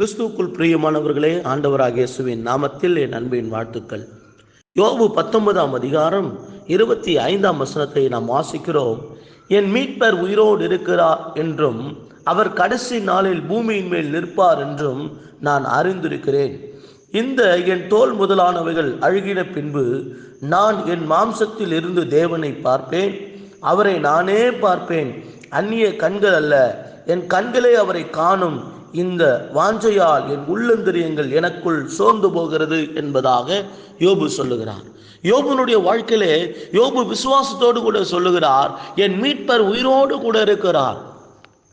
கிறிஸ்துவுக்குள் பிரியமானவர்களே ஆண்டவராக இயேசுவின் நாமத்தில் என் அன்பின் வாழ்த்துக்கள். யோபு பத்தொன்பதாம் அதிகாரம் இருபத்தி ஐந்தாம் வசனத்தை நாம் வாசிக்கிறோம். என் மீட்பர் உயிரோடு இருக்கிறார் என்றும் அவர் கடைசி நாளில் பூமியின் மேல் நிற்பார் என்றும் நான் அறிந்திருக்கிறேன். இந்த என் தோல் முதலானவைகள் அழுகின பின்பு நான் என் மாம்சத்தில் இருந்து தேவனை பார்ப்பேன். அவரை நானே பார்ப்பேன். அந்நிய கண்கள் அல்ல என் கண்களே அவரை காணும். இந்த வாஞ்சையால் என் உள்ளந்திரியங்கள் எனக்குள் சோர்ந்து போகிறது என்பதாக யோபு சொல்லுகிறார். யோபுனுடைய வாழ்க்கையிலே யோபு விசுவாசத்தோடு கூட சொல்லுகிறார் என் மீட்பர் உயிரோடு கூட இருக்கிறார்.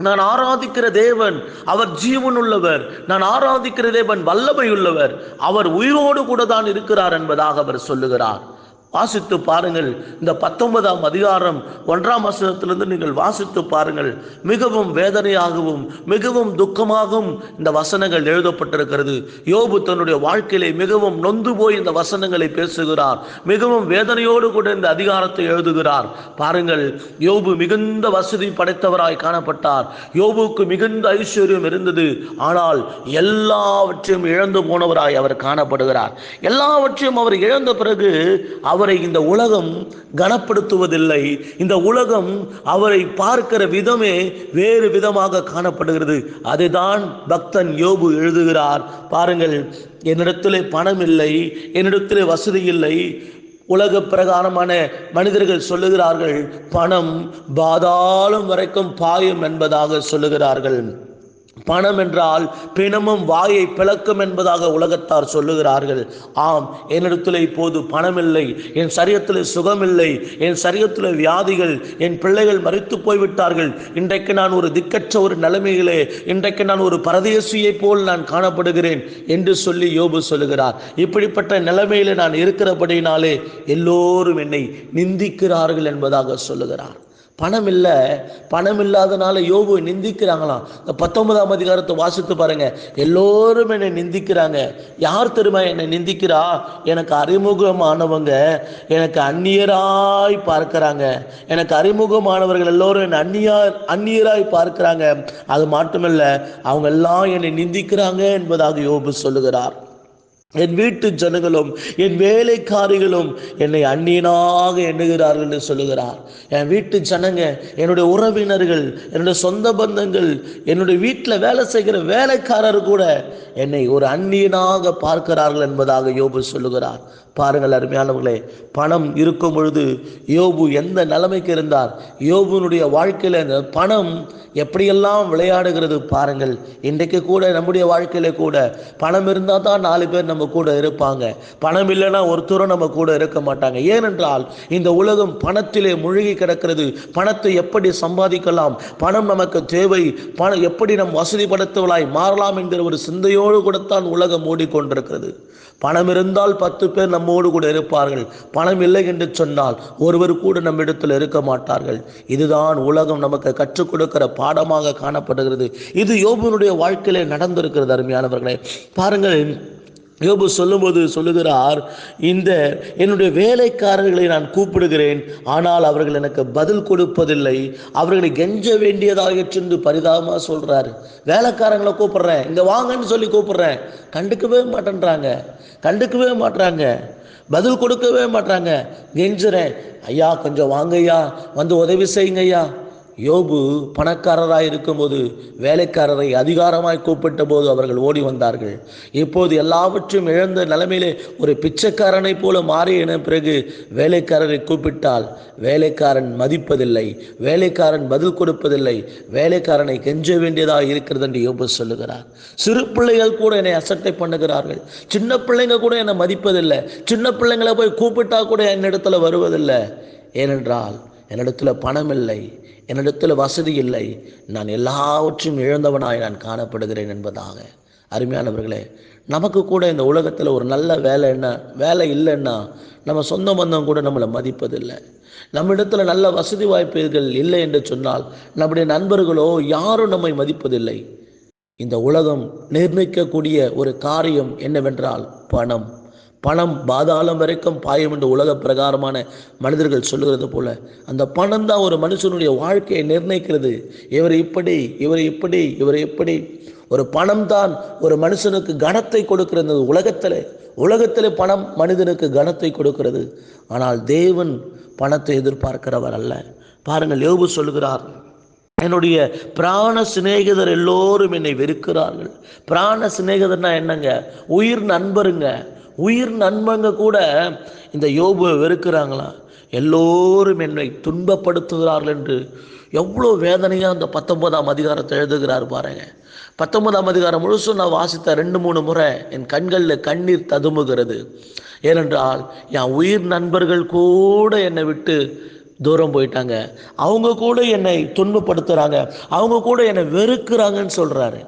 நான் ஆராதிக்கிற தேவன் அவர் ஜீவன் உள்ளவர் நான் ஆராதிக்கிற தேவன் வல்லமை உள்ளவர் அவர் உயிரோடு கூட தான் இருக்கிறார் என்பதாக அவர் சொல்லுகிறார். வாசித்து பாருங்கள். இந்த பத்தொன்பதாம் அதிகாரம் ஒன்றாம் வசனத்திலிருந்து நீங்கள் வாசித்து பாருங்கள். மிகவும் வேதனையாகவும் மிகவும் துக்கமாகவும் இந்த வசனங்கள் எழுதப்பட்டிருக்கிறது. யோபு தன்னுடைய வாழ்க்கையிலே மிகவும் நொந்து போய் இந்த வசனங்களை பேசுகிறார். மிகவும் வேதனையோடு கூட இந்த அதிகாரத்தை எழுதுகிறார். பாருங்கள் யோபு மிகுந்த வசதி படைத்தவராய் காணப்பட்டார். யோபுக்கு மிகுந்த ஐஸ்வர்யம் இருந்தது. ஆனால் எல்லாவற்றையும் இழந்து போனவராய் அவர் காணப்படுகிறார். எல்லாவற்றையும் அவர் இழந்த பிறகு அவர் அவரை இந்த உலகம் கனப்படுத்துவதில்லை. இந்த உலகம் அவரை பார்க்கிற விதமே வேறு விதமாக காணப்படுகிறது. அதுதான் பக்தன் யோபு எழுதுகிறார். பாருங்கள் என்னிடத்திலே பணம் இல்லை என்னிடத்திலே வசதி இல்லை உலக பிரகாரமான மனிதர்கள் சொல்லுகிறார்கள் பணம் பாதாளம் வரைக்கும் பாயும் என்பதாக சொல்லுகிறார்கள். பணம் என்றால் பிணமும் வாயை பிளக்கும் என்பதாக உலகத்தார் சொல்லுகிறார்கள். ஆம் என்னிடத்தில் இப்போது பணமில்லை என் சரியத்தில் சுகமில்லை என் சரியத்தில் வியாதிகள் என் பிள்ளைகள் மறித்து போய்விட்டார்கள். இன்றைக்கு நான் ஒரு திக்கற்ற ஒரு நிலைமையிலே இன்றைக்கு நான் ஒரு பரதேசியை போல் நான் காணப்படுகிறேன் என்று சொல்லி யோபு சொல்லுகிறார். இப்படிப்பட்ட நிலைமையில் நான் இருக்கிறபடினாலே எல்லோரும் என்னை நிந்திக்கிறார்கள் என்பதாக சொல்லுகிறார். பணம் இல்லை பணம் இல்லாதனால யோபு நிந்திக்கிறாங்களாம். இந்த பத்தொன்பதாம் அதிகாரத்தை வாசித்து பாருங்க. எல்லோரும் என்னை நிந்திக்கிறாங்க. யார் தெரியுமா என்னை நிந்திக்கிறா? எனக்கு அறிமுகமானவங்க எனக்கு அந்நியராய் பார்க்கிறாங்க. எனக்கு அறிமுகமானவர்கள் எல்லோரும் என்னை அந்நியார் அந்நியராய் பார்க்கிறாங்க. அது மட்டுமல்ல அவங்க எல்லாம் என்னை நிந்திக்கிறாங்க என்பதாக யோபு சொல்லுகிறார். என் வீட்டு ஜனங்களும் என் வேலைக்காரிகளும் என்னை அந்நியனாக எண்ணுகிறார்கள் என்று சொல்லுகிறார். என் வீட்டு ஜனங்க என்னுடைய உறவினர்கள் என்னுடைய சொந்த பந்தங்கள் என்னுடைய வீட்டில் வேலை செய்கிற வேலைக்காரர் கூட என்னை ஒரு அந்நியனாக பார்க்கிறார்கள் என்பதாக யோபு சொல்லுகிறார். பாருங்கள் அருமையானவர்களே பணம் இருக்கும் பொழுது யோபு எந்த நிலைமைக்கு இருந்தார்? யோபுனுடைய வாழ்க்கையில் பணம் எப்படியெல்லாம் விளையாடுகிறது பாருங்கள். இன்றைக்கு கூட நம்முடைய வாழ்க்கையில கூட பணம் இருந்தால் தான் நாலு பேர் நம்ம கூட இருப்பாங்க. பணம் இல்லைன்னா ஒருத்தரும் நம்ம கூட இருக்க மாட்டாங்க. ஏனென்றால் இந்த உலகம் பணத்திலே முழுகி கிடக்கிறது. பணத்தை எப்படி சம்பாதிக்கலாம்? பணம் நமக்கு தேவை. பணம் எப்படி நம் வசதிப்படுத்தவளாய் மாறலாம் என்கிற ஒரு சிந்தையோடு கூடத்தான் உலகம் ஓடிக்கொண்டிருக்கிறது. பணம் இருந்தால் பத்து பேர் நம்மோடு கூட இருப்பார்கள். பணம் இல்லை என்று சொன்னால் ஒருவர் கூட நம்மிடத்தில் இருக்க மாட்டார்கள். இதுதான் உலகம் நமக்கு கற்றுக் கொடுக்கிற பாடமாக காணப்படுகிறது. இது யோபுனுடைய வாழ்க்கையிலே நடந்திருக்கிறது அருமையானவர்களே. பாருங்கள் யோபு சொல்லும்போது சொல்லுகிறார் இந்த என்னுடைய வேலைக்காரர்களை நான் கூப்பிடுகிறேன் ஆனால் அவர்கள் எனக்கு பதில் கொடுப்பதில்லை. அவர்களை கெஞ்ச வேண்டியதாக சென்று பரிதாபமாக சொல்கிறாரு வேலைக்காரங்களை கூப்பிட்றேன் இங்கே வாங்கன்னு சொல்லி கூப்பிட்றேன். கண்டுக்கவே மாட்டேன்றாங்க. கண்டுக்கவே மாட்டுறாங்க. பதில் கொடுக்கவே மாட்டாங்க கெஞ்சுறேன். ஐயா கொஞ்சம் வாங்க ஐயா வந்து உதவி செய்யுங்க ஐயா யோபு பணக்காரராய் இருக்கும்போது வேலைக்காரரை அதிகாரமாய் கூப்பிட்ட போது அவர்கள் ஓடி வந்தார்கள். இப்போது எல்லாவற்றையும் இழந்த நிலைமையிலே ஒரு பிச்சைக்காரனை போல மாறின பிறகு வேலைக்காரரை கூப்பிட்டால் வேலைக்காரன் மதிப்பதில்லை வேலைக்காரன் பதில் கொடுப்பதில்லை வேலைக்காரனை கெஞ்ச வேண்டியதாக இருக்கிறது என்று யோபு சொல்லுகிறார். சிறு பிள்ளைகள் கூட என்னை அசட்டை பண்ணுகிறார்கள். சின்ன பிள்ளைங்க கூட என்னை மதிப்பதில்லை. சின்ன பிள்ளைங்களை போய் கூப்பிட்டா கூட என்னிடத்துல வருவதில்லை. ஏனென்றால் என்னிடத்துல பணம் இல்லை என்னிடத்தில் வசதி இல்லை. நான் எல்லாவற்றையும் இழந்தவனாய் நான் காணப்படுகிறேன் என்பதாக. அருமையானவர்களே நமக்கு கூட இந்த உலகத்தில் ஒரு நல்ல வேலை என்ன? வேலை இல்லைன்னா நம்ம சொந்த பந்தம் கூட நம்மளை மதிப்பதில்லை. நம்மிடத்தில் நல்ல வசதி வாய்ப்புகள் இல்லை என்று சொன்னால் நம்முடைய நண்பர்களோ யாரும் நம்மை மதிப்பதில்லை. இந்த உலகம் நிர்ணயிக்கக்கூடிய ஒரு காரியம் என்னவென்றால் பணம். பணம் பாதாளம் வரைக்கும் பாயும் என்று உலக பிரகாரமான மனிதர்கள் சொல்லுகிறது போல அந்த பணம் தான் ஒரு மனுஷனுடைய வாழ்க்கையை நிர்ணயிக்கிறது. இவர் இப்படி இவர் இப்படி இவர் எப்படி ஒரு பணம் தான் ஒரு மனுஷனுக்கு கனத்தை கொடுக்கிறது உலகத்தில். உலகத்தில் பணம் மனிதனுக்கு கனத்தை கொடுக்கிறது. ஆனால் தேவன் பணத்தை எதிர்பார்க்கிறவர் அல்ல. பாருங்கள் யோபு சொல்கிறார் என்னுடைய பிராண சிநேகிதர் எல்லோரும் என்னை வெறுக்கிறார்கள். பிராண சிநேகிதர்னா என்னங்க? உயிர் நண்பருங்க. உயிர் நண்பங்க கூட இந்த யோபுவை வெறுக்கிறாங்களா? எல்லோரும் என்னை துன்பப்படுத்துகிறார்கள் என்று எவ்வளோ வேதனையாக அந்த பத்தொன்பதாம் அதிகாரத்தை எழுதுகிறார் பாருங்க. பத்தொன்பதாம் அதிகாரம் முழுசும் நான் வாசித்த ரெண்டு மூணு முறை என் கண்களில் கண்ணீர் ததுமுகிறது ஏனென்றால் என் உயிர் நண்பர்கள் கூட என்னை விட்டு தூரம் போயிட்டாங்க. அவங்க கூட என்னை துன்பப்படுத்துகிறாங்க அவங்க கூட என்னை வெறுக்கிறாங்கன்னு சொல்கிறாரு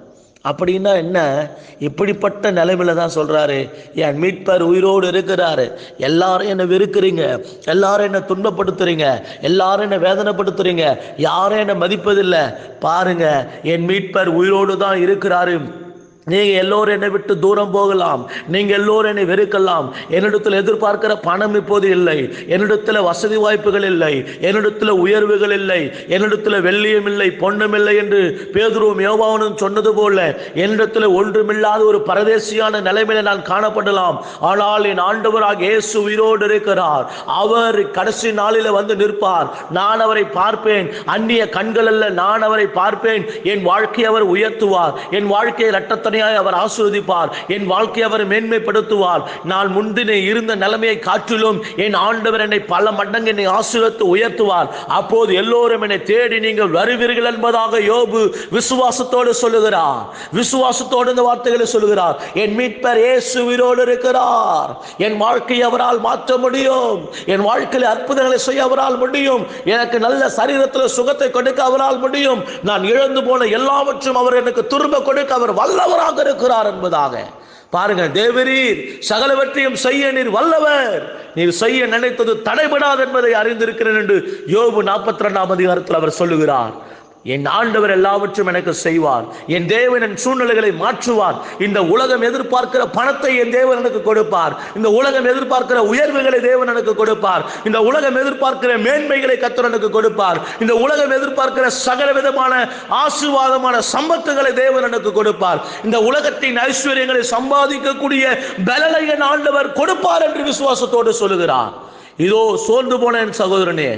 அப்படின்னா என்ன? இப்படிப்பட்ட நிலைமையில தான் சொல்றாரு. என் மீட்பர் உயிரோடு இருக்கிறாரு. எல்லாரும் என்னை வெறுக்கிறீங்க. எல்லாரும் என்னை துன்பப்படுத்துறீங்க. எல்லாரும் என்னை வேதனைப்படுத்துறீங்க. யாரும் என்னை மதிப்பதில்லை. பாருங்க என் மீட்பர் உயிரோடு தான் இருக்கிறாரு. நீங்க எல்லோரும் என்னை விட்டு தூரம் போகலாம். நீங்க எல்லோரும் என்னை வெறுக்கலாம். என்னிடத்தில் எதிர்பார்க்கிற பணம் இப்போது இல்லை. என்னிடத்தில் வசதி வாய்ப்புகள் இல்லை. என்னிடத்தில் உயர்வுகள் இல்லை. என்னிடத்தில் வெள்ளியும் இல்லை பொண்ணும் இல்லை என்று பேதுருவும் யோபாவனும் சொன்னது போல என்னிடத்தில் ஒன்றுமில்லாத ஒரு பரதேசியான நிலைமையில நான் காணப்படலாம். ஆனால் என் ஆண்டவராக இயேசு உயிரோடு இருக்கிறார். அவர் கடைசி நாளில் வந்து நிற்பார். நான் அவரை பார்ப்பேன். அந்நிய கண்கள் அல்ல நான் அவரை பார்ப்பேன். என் வாழ்க்கையை அவர் உயர்த்துவார். என் வாழ்க்கையை இரட்டத்தனையாய் அவர் ஆசீர்வதிப்பார் என் வாழ்க்கையை அவர் மேன்மைப்படுத்துவார். நான் முந்தின இருந்த நிலைமையை காற்றிலும் என் ஆண்டவர் என்னை பல மடங்கு என்னை ஆசீர்வத்து உயர்த்துவார். அப்போது எல்லோரும் என்னை தேடி நீங்கள் வருவீர்கள் என்பதாக யோபு விசுவாசத்தோடு சொல்லுகிறார். விசுவாசத்தோடு இந்த வார்த்தைகளை சொல்லுகிறார். என் மீட்பர் இயேசு உயிரோடு இருக்கிறார். என் வாழ்க்கையை அவரால் மாற்ற முடியும். என் வாழ்க்கையில் அற்புதங்களை செய்ய அவரால் முடியும். எனக்கு நல்ல சரீரத்தில் சுகத்தை கொடுக்க அவரால் முடியும். நான் இழந்து போன எல்லாவற்றும் அவர் எனக்கு திரும்ப கொடுக்க அவர் வல்லவர் வல்லவராக இருக்கிறார் என்பதாக. பாருங்க தேவரீர் சகலவற்றையும் செய்ய நீர் வல்லவர். நீர் செய்ய நினைத்தது தடைபடாது என்பதை அறிந்திருக்கிறேன் என்று யோபு நாற்பத்தி ரெண்டாம் அதிகாரத்தில் அவர் சொல்லுகிறார். என் ஆண்டவர் எல்லாவற்றும் எனக்கு செய்வார். என் தேவன் என் சூழ்நிலைகளை மாற்றுவார். இந்த உலகம் எதிர்பார்க்கிற பணத்தை என் தேவன் எனக்கு கொடுப்பார். இந்த உலகம் எதிர்பார்க்கிற உயர்வுகளை தேவன் எனக்கு கொடுப்பார். இந்த உலகம் எதிர்பார்க்கிற மேன்மைகளை கத்தர் எனக்கு கொடுப்பார். இந்த உலகம் எதிர்பார்க்கிற சகல விதமான ஆசீர்வாதமான சம்பத்துகளை தேவன் எனக்கு கொடுப்பார். இந்த உலகத்தின் ஐஸ்வர்யங்களை சம்பாதிக்கக்கூடிய பலனை என் ஆண்டவர் கொடுப்பார் என்று விசுவாசத்தோடு சொல்லுகிறார். இதோ சோர்ந்து போன என் சகோதரனே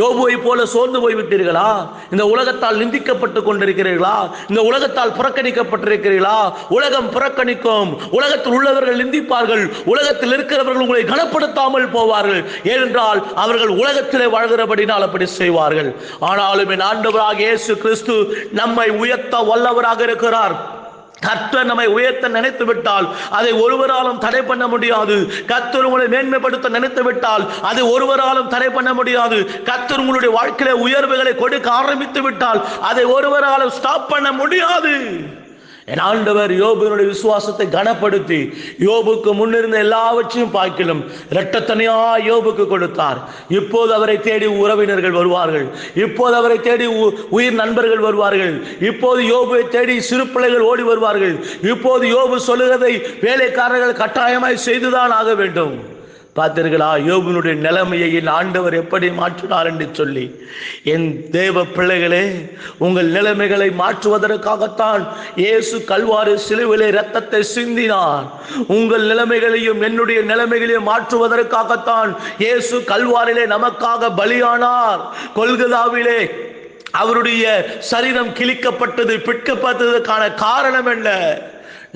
யோபுவை போல சோர்ந்து போய் விட்டீர்களா இந்த உலகத்தால் நிந்திக்கப்பட்டு கொண்டிருக்கிறீர்களா? இந்த உலகத்தால் புறக்கணிக்கப்பட்டிருக்கிறீர்களா? உலகம் புறக்கணிக்கும். உலகத்தில் உள்ளவர்கள் நிந்திப்பார்கள். உலகத்தில் இருக்கிறவர்கள் உங்களை கனப்படுத்தாமல் போவார்கள். ஏனென்றால் அவர்கள் உலகத்திலே வாழ்கிறபடினால் அப்படி செய்வார்கள். ஆனாலும் என் ஆண்டவராக இயேசு கிறிஸ்து நம்மை உயர்த்த வல்லவராக இருக்கிறார். கர்த்தர் நம்மை உயர்த்த நினைத்து விட்டால் அதை ஒருவராலும் தடை பண்ண முடியாது. கர்த்தர் உங்களை மேன்மைப்படுத்த நினைத்து விட்டால் அது ஒருவராலும் தடை பண்ண முடியாது. கர்த்தர் உங்களுடைய வாழ்க்கையில உயர்வுகளை கொடுக்க ஆரம்பித்து விட்டால் அதை ஒருவராலும் ஸ்டாப் பண்ண முடியாது. என் ஆண்டவர் யோபுனுடைய விசுவாசத்தை கனப்படுத்தி யோபுக்கு முன்னிருந்த எல்லாவற்றையும் பார்க்கிலும் இரட்டத்தனையா யோபுக்கு கொடுத்தார். இப்போது அவரை தேடி உறவினர்கள் வருவார்கள். இப்போது அவரை தேடி உ- உயிர் நண்பர்கள் வருவார்கள். இப்போது யோபுவை தேடி சிறு பிள்ளைகள் ஓடி வருவார்கள். இப்போது யோபு சொல்லுகிறதை வேலைக்காரர்கள் கட்டாயமாய் செய்துதான் ஆக வேண்டும். பார்த்தீர்களா யோபுனுடைய நிலைமையை என் ஆண்டவர் எப்படி மாற்றினார் என்று சொல்லி என் தேவ பிள்ளைகளே உங்கள் நிலைமைகளை மாற்றுவதற்காகத்தான் இயேசு கல்வாறு சிலுவிலே ரத்தத்தை சிந்தினார். உங்கள் நிலைமைகளையும் என்னுடைய நிலைமைகளையும் மாற்றுவதற்காகத்தான் இயேசு கல்வாரிலே நமக்காக பலியானார். கொல்கதாவிலே அவருடைய சரீரம் கிழிக்கப்பட்டது பிற்கப்பட்டதற்கான காரணம் என்ன?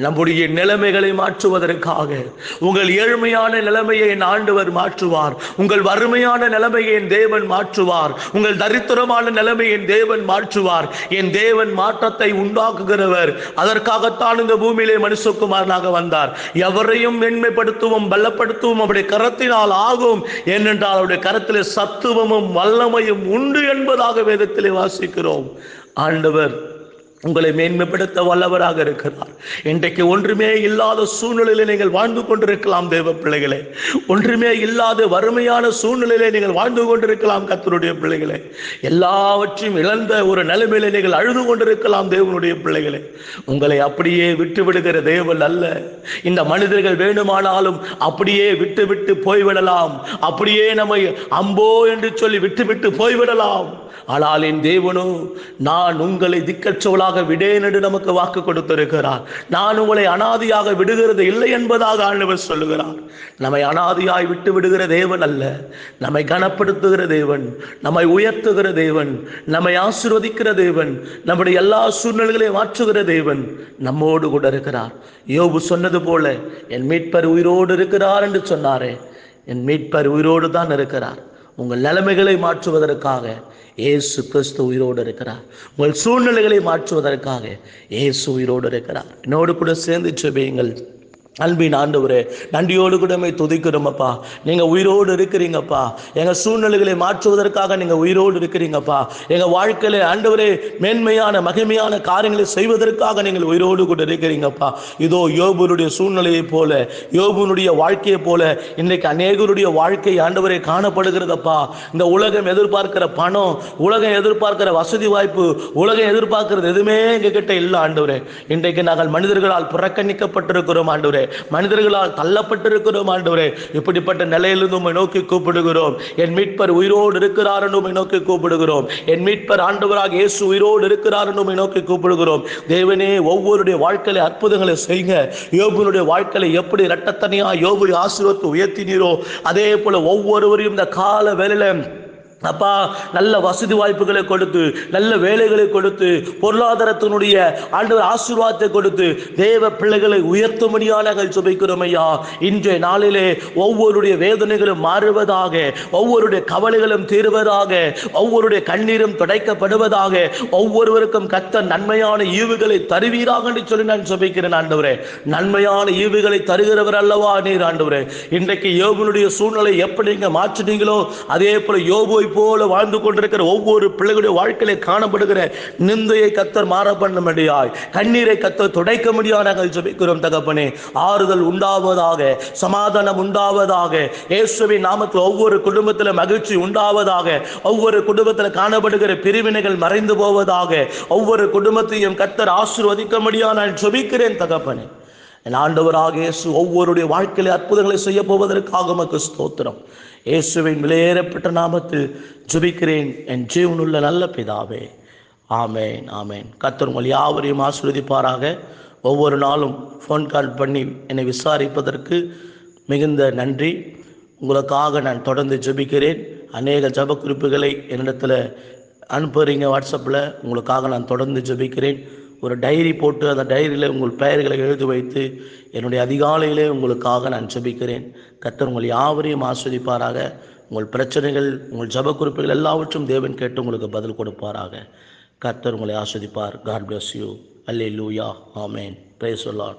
நம்முடைய நிலைமைகளை மாற்றுவதற்காக உங்கள் ஏழ்மையான நிலைமையை என் ஆண்டவர் மாற்றுவார் உங்கள் வறுமையான நிலைமையை என் தேவன் மாற்றுவார் உங்கள் தரித்திரமான நிலைமையை என் தேவன் மாற்றுவார் என் தேவன் மாற்றத்தை உண்டாக்குகிறவர் அதற்காகத்தான் இந்த பூமியிலே மனுஷகுமாரனாக வந்தார். எவரையும் மென்மைப்படுத்துவோம் பலப்படுத்துவோம் அவருடைய கரத்தினால் ஆகும் ஏனென்றால் அவருடைய கரத்திலே சத்துவமும் வல்லமையும் உண்டு என்பதாக வேதத்திலே வாசிக்கிறோம். ஆண்டவர் உங்களை மேன்மைப்படுத்த வல்லவராக இருக்கிறார். இன்றைக்கு ஒன்றுமே இல்லாத சூழ்நிலையில நீங்கள் வாழ்ந்து கொண்டிருக்கலாம் தேவ பிள்ளைகளே. ஒன்றுமே இல்லாத வறுமையான சூழ்நிலையில நீங்கள் வாழ்ந்து கொண்டிருக்கலாம் கத்தருடைய பிள்ளைகளே. எல்லாவற்றையும் இழந்த ஒரு நிலைமையில நீங்கள் அழுது கொண்டிருக்கலாம் தேவனுடைய பிள்ளைகளே. உங்களை அப்படியே விட்டு விடுகிற தேவன் அல்ல. இந்த மனிதர்கள் வேணுமானாலும் அப்படியே விட்டு விட்டு போய்விடலாம். அப்படியே நம்மை அம்போ என்று சொல்லி விட்டு விட்டு போய்விடலாம். ஆனால் என் தேவனோ நான் உங்களை திக்கற்றவளா உங்களுக்காக விடேன் என்று நமக்கு வாக்கு கொடுத்திருக்கிறார். நான் உங்களை அனாதியாக விடுகிறது இல்லை என்பதாக ஆண்டவர் சொல்லுகிறார். நம்மை அனாதியாய் விட்டு விடுகிற தேவன் அல்ல. நம்மை கனப்படுத்துகிற தேவன் நம்மை உயர்த்துகிற தேவன் நம்மை ஆசிர்வதிக்கிற தேவன் நம்முடைய எல்லா சூழ்நிலைகளையும் மாற்றுகிற தேவன் நம்மோடு கூட இருக்கிறார். யோபு சொன்னது போல என் மீட்பர் உயிரோடு இருக்கிறார் என்று சொன்னாரே. என் மீட்பர் உயிரோடு தான் இருக்கிறார். உங்கள் நிலைமைகளை மாற்றுவதற்காக இயேசு கிறிஸ்து உயிரோடு இருக்கிறார். உங்கள் சூழ்நிலைகளை மாற்றுவதற்காக இயேசு உயிரோடு இருக்கிறார். என்னோடு கூட சேர்ந்து செபியுங்கள் அன்பின் ஆண்டவரே நன்றியோடு கூடமே துதிக்கிறோமப்பா நீங்கள் உயிரோடு இருக்கிறீங்கப்பா எங்கள் சூழ்நிலைகளை மாற்றுவதற்காக நீங்கள் உயிரோடு இருக்கிறீங்கப்பா. எங்கள் வாழ்க்கையில் ஆண்டவரே மேன்மையான மகிமையான காரியங்களை செய்வதற்காக நீங்கள் உயிரோடு கூட இருக்கிறீங்கப்பா. இதோ யோபுனுடைய சூழ்நிலையை போல யோபுனுடைய வாழ்க்கையை போல இன்றைக்கு அநேகருடைய வாழ்க்கை ஆண்டவரே காணப்படுகிறதப்பா. இந்த உலகம் எதிர்பார்க்கிற பணம் உலகம் எதிர்பார்க்கிற வசதி வாய்ப்பு உலகம் எதிர்பார்க்கிறது எதுவுமே எங்ககிட்ட இல்லை ஆண்டவரே. இன்றைக்கு நாங்கள் மனிதர்களால் புறக்கணிக்கப்பட்டிருக்கிறோம் ஆண்டவரே. மனிதர்களால் தள்ளப்பட்டிருக்கிறோம் ஆண்டவரே. இப்படிப்பட்ட நிலையிலிருந்து உண்மை நோக்கி கூப்பிடுகிறோம். என் மீட்பர் உயிரோடு இருக்கிறார் என்று உண்மை நோக்கி கூப்பிடுகிறோம். என் மீட்பர் ஆண்டவராக இயேசு உயிரோடு இருக்கிறார் என்று உண்மை நோக்கி கூப்பிடுகிறோம். தேவனே ஒவ்வொருடைய வாழ்க்கையில அற்புதங்களை செய்யுங்க. யோபுனுடைய வாழ்க்கையில எப்படி இரட்டத்தனியா யோபுடைய ஆசீர்வாதத்தை உயர்த்தினீரோ அதே போல ஒவ்வொருவரையும் இந்த கால வேலையில அப்பா நல்ல வசதி வாய்ப்புகளை கொடுத்து நல்ல வேலைகளை கொடுத்து பொருளாதாரத்தினுடைய ஆண்டவர் ஆசீர்வாதத்தை கொடுத்து தேவ பிள்ளைகளை உயர்த்தும்படியாக நாங்கள் ஐயா. இன்றைய நாளிலே ஒவ்வொருடைய வேதனைகளும் மாறுவதாக ஒவ்வொருடைய கவலைகளும் தீருவதாக ஒவ்வொருடைய கண்ணீரும் துடைக்கப்படுவதாக ஒவ்வொருவருக்கும் கத்த நன்மையான ஈவுகளை தருவீராக என்று சொல்லி நான் சுபிக்கிறேன் ஆண்டவரே. நன்மையான ஈவுகளை தருகிறவர் அல்லவா நீர் ஆண்டவரே. இன்றைக்கு யோபுனுடைய சூழ்நிலை எப்படி நீங்க மாற்றினீங்களோ அதே போல யோகோ போல வாழ்ந்து கொண்டிருக்கிற ஒவ்வொரு பிள்ளைகளுடைய வாழ்க்கையில காணப்படுகிற நிந்தையை கத்தர் மாற பண்ண முடியாய் கண்ணீரை கத்தர் துடைக்க முடியாது நாங்கள் ஜபிக்கிறோம் தகப்பனே. ஆறுதல் உண்டாவதாக சமாதானம் உண்டாவதாக இயேசுவின் நாமத்தில் ஒவ்வொரு குடும்பத்தில் மகிழ்ச்சி உண்டாவதாக ஒவ்வொரு குடும்பத்தில் காணப்படுகிற பிரிவினைகள் மறைந்து போவதாக ஒவ்வொரு குடும்பத்தையும் கத்தர் ஆசிர்வதிக்க முடியாது நான் ஜபிக்கிறேன் தகப்பனே. ஆண்டவராக இயேசு ஒவ்வொருடைய வாழ்க்கையிலே அற்புதங்களை செய்ய போவதற்காக உமக்கு ஸ்தோத்திரம். இயேசுவின் விலையேறப்பட்ட நாமத்தில் ஜுபிக்கிறேன். என் ஜீவனுள்ள நல்ல பிதாவே. ஆமேன் ஆமேன். கத்தர் உங்கள் யாவரையும் ஆசிர்வதிப்பாராக. ஒவ்வொரு நாளும் ஃபோன் கால் பண்ணி என்னை விசாரிப்பதற்கு மிகுந்த நன்றி. உங்களுக்காக நான் தொடர்ந்து ஜெபிக்கிறேன். அநேக ஜெப குறிப்புகளை என்னிடத்தில் அனுப்புகிறீங்க வாட்ஸ்அப்பில் உங்களுக்காக நான் தொடர்ந்து ஜெபிக்கிறேன். ஒரு டைரி போட்டு அந்த டைரியில் உங்கள் பெயர்களை எழுதி வைத்து என்னுடைய அதிகாலையிலே உங்களுக்காக நான் ஜபிக்கிறேன். கத்தர் உங்கள் யாவரையும் ஆஸ்வதிப்பாராக. உங்கள் பிரச்சனைகள் உங்கள் ஜப குறிப்புகள் எல்லாவற்றும் தேவன் கேட்டு உங்களுக்கு பதில் கொடுப்பாராக. கர்த்தர் உங்களை ஆஸ்வதிப்பார். காட் பிளஸ் யூ அல்லே லூயா ஆமேன் பிரேஸ் சொல்லான்